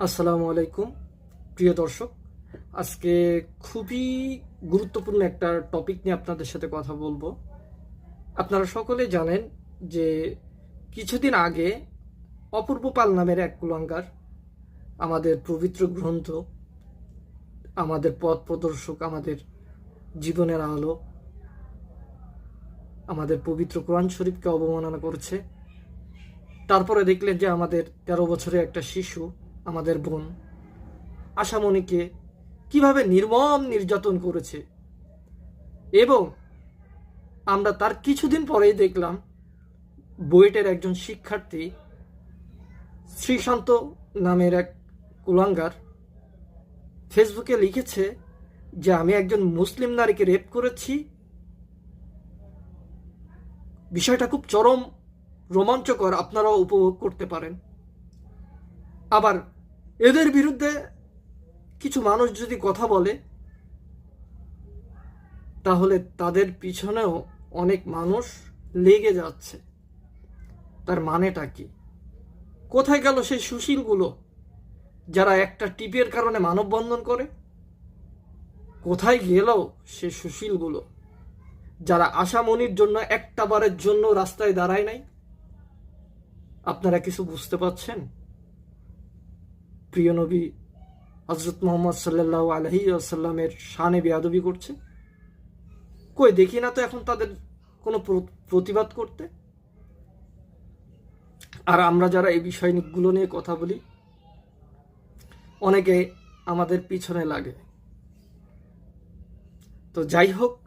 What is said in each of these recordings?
আসসালামু আলাইকুম, প্রিয় দর্শক। আজকে খুবই গুরুত্বপূর্ণ একটা টপিক নিয়ে আপনাদের সাথে কথা বলব। আপনারা সকলে জানেন যে কিছুদিন আগে অপূর্ব পাল নামের এক কুলাঙ্গার, আমাদের পবিত্র গ্রন্থ, আমাদের পথ প্রদর্শক, আমাদের জীবনের আলো, আমাদের পবিত্র কোরআন শরীফকে অবমাননা করছে। তারপরে দেখলেন যে আমাদের তেরো বছরের একটা শিশু আমাদের বোন। আশামণিকে কীভাবে নির্মম নির্যাতন করেছে। এবং আমরা তার কিছুদিন পরেই দেখলাম বুয়েটের একজন শিক্ষার্থী শ্রীশান্ত নামের এক কুলাঙ্গার ফেসবুকে লিখেছে যে, আমি একজন মুসলিম নারীকে রেপ করেছি। বিষয়টা খুব চরম রোমাঞ্চকর, আপনারাও উপভোগ করতে পারেন। আবার এদের বিরুদ্ধে কিছু মানুষ যদি কথা বলে, তাহলে তাদের পিছনেও অনেক মানুষ লেগে যাচ্ছে। তার মানেটা কি? কোথায় গেল সেই সুশীলগুলো যারা একটা টিপের কারণে মানববন্ধন করে? কোথায় গেল সে সুশীলগুলো যারা আশামনির জন্য একটা বারের জন্য রাস্তায় দাঁড়ায় নাই? আপনারা কিছু বুঝতে পারছেন? প্রিয় নবী হজরত মোহাম্মদ সাল্লাহ আলহি আসাল্লামের শানে বেয়াদবি করছে। কই, দেখি না তো এখন তাদের কোনো প্র- প্রতিবাদ করতে? আর আমরা যারা এই বিষয়গুলো নিয়ে কথা বলি, অনেকে আমাদের পিছনে লাগে। তো যাই হোক,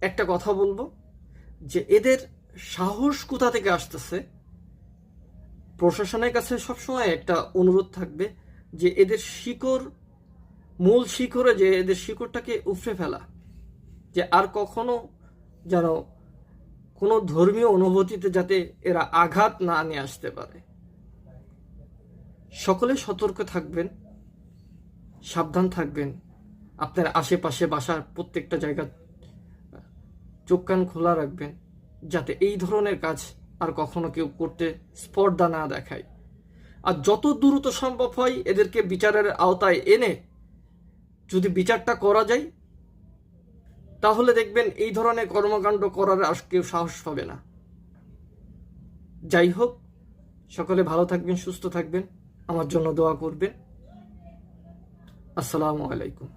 একটা কথা বলব, যে এদের সাহস কোথা থেকে আসতেছে? প্রশাসনের কাছে সবসময় একটা অনুরোধ থাকবে যে এদের শিকড়, মূল শিকড়ে যে এদের শিকড়টাকে উফরে ফেলা, যে আর কখনো যেন কোনো ধর্মীয় অনুভূতিতে যাতে এরা আঘাত না নিয়ে আসতে পারে। সকলে সতর্ক থাকবেন, সাবধান থাকবেন। আপনার আশেপাশে বাসার প্রত্যেকটা জায়গা, চোখ কান খোলা রাখবেন, যাতে এই ধরনের কাজ আর কখনো কেউ করতে স্পর্ধা না দেখায়। আর যত দ্রুত সম্ভব হয় এদেরকে বিচারের আওতায় এনে যদি বিচারটা করা যায়, তাহলে দেখবেন এই ধরনের কর্মকাণ্ড করার আর কেউ সাহস পাবে না। যাই হোক, সকলে ভালো থাকবেন, সুস্থ থাকবেন। আমার জন্য দোয়া করবেন। আসসালামু আলাইকুম।